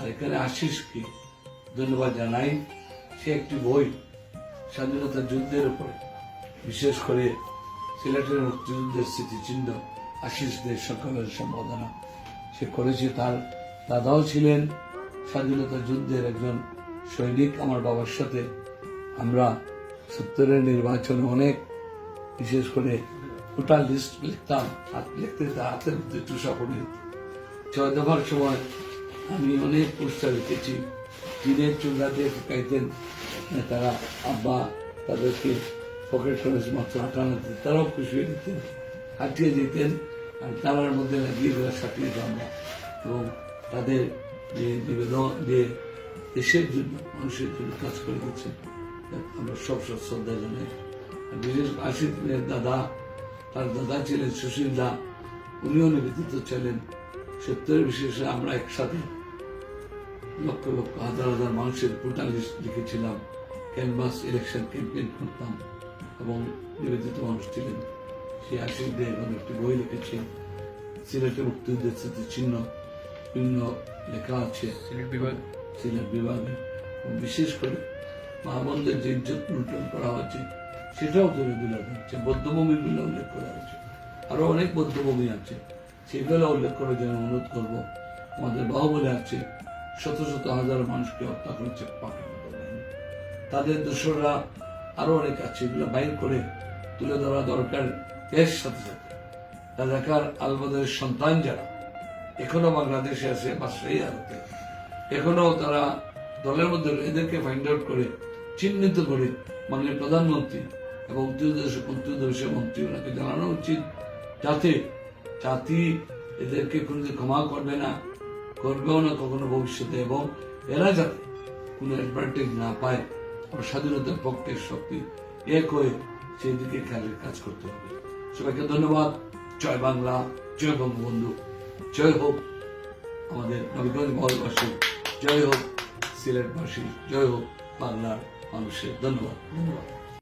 আর এখানে আশিসকে ধন্যবাদ জানাই। সে একটি বই স্বাধীনতা যুদ্ধের উপরে, বিশেষ করে সিলেটের মুক্তিযুদ্ধের স্মৃতিচিহ্ন আশিসদের সকলের সম্বোধনা। সে করেছে তার দাদাও ছিলেন স্বাধীনতা যুদ্ধের একজন সৈনিক। আমার বাবার সাথে আমরা সত্তরের নির্বাচনে অনেক, বিশেষ করে টোটাল লিস্ট লিখতাম হাত লিখতে হাতের মধ্যে একটু সাপড়ে ছয় দফার সময় আমি অনেক পোস্টার লিখেছি টিনের চুল্লাতে ফুকাইতেন তারা আব্বা তাদেরকে পকেট খরচ মাত্র আটানো দিতেন তারাও খুশি হয়ে দিতেন, হাঁটিয়ে দিতেন। আর তারার মধ্যে লাগিয়ে দেওয়া সাটিয়ে আমরা এবং তাদের যে নিবেদন যে দেশের জন্য, মানুষের জন্য কাজ করে গেছেন আমরা সব সব শ্রদ্ধা জানাই। বিশেষ মেয়ের দাদা, তার দাদা ছিলেন সুশীল দা, উনিও নিবেদিত ছিলেন। সত্তরের বিশেষে আমরা একসাথে লক্ষ লক্ষ হাজার হাজার মানুষের ভোটার লিস্ট লিখেছিলাম ক্যানভাস ইলেকশন ক্যাম্পেইন করতাম এবং নিবেদিত মানুষ ছিলেন। সেই আশিসদের এবং একটি বই লিখেছে সিলেটে মুক্তিযুদ্ধের চিহ্ন বিভিন্ন লেখা আছে সিলেট বিভাগ। সিলেট বিভাগে। বিশেষ করে মহাবন্ধের যে ইজ্জত লুণ্ঠন করা হয়েছে সেটাও তুলে তুলে হচ্ছে বৌদ্ধভূমিগুলো উল্লেখ করা হয়েছে। আরও অনেক বৌদ্ধভূমি আছে সেগুলো উল্লেখ করে যেন অনুরোধ করব। আমাদের বাহুবলে আছে শত শত হাজার মানুষকে হত্যা করেছে। তাদের দোসররা আরও অনেক আছে, এগুলো বাইর করে তুলে ধরা দরকার এর সাথে সাথে। রাজাকার আলবদের সন্তান যারা, এখনও বাংলাদেশে আছে বা সেই আলোতে এখনও তারা দলের মধ্যে এদেরকে ফাইন্ড আউট করে, চিহ্নিত করে মাননীয় প্রধানমন্ত্রী এবং মুক্তিযুদ্ধ বিষয় মন্ত্রী, ওনাকে জানানো উচিত যাতে জাতি এদেরকে কোনোদিন ক্ষমা করবে না। করবেও না, কখনো ভবিষ্যতে এবং এরা যাতে কোনো অ্যাডভান্টেজ না পায়, আমার স্বাধীনতার পক্ষের শক্তি এক হয়ে সেই দিকে খেয়ালের কাজ করতে হবে। সবাইকে ধন্যবাদ। জয় বাংলা, জয় বঙ্গবন্ধু, জয় হোক আমাদের নবীগঞ্জ মহলবাসী, জয় হোক সিলেটবাসী, জয় হোক বাংলার মানুষের। ধন্যবাদ। ধন্যবাদ।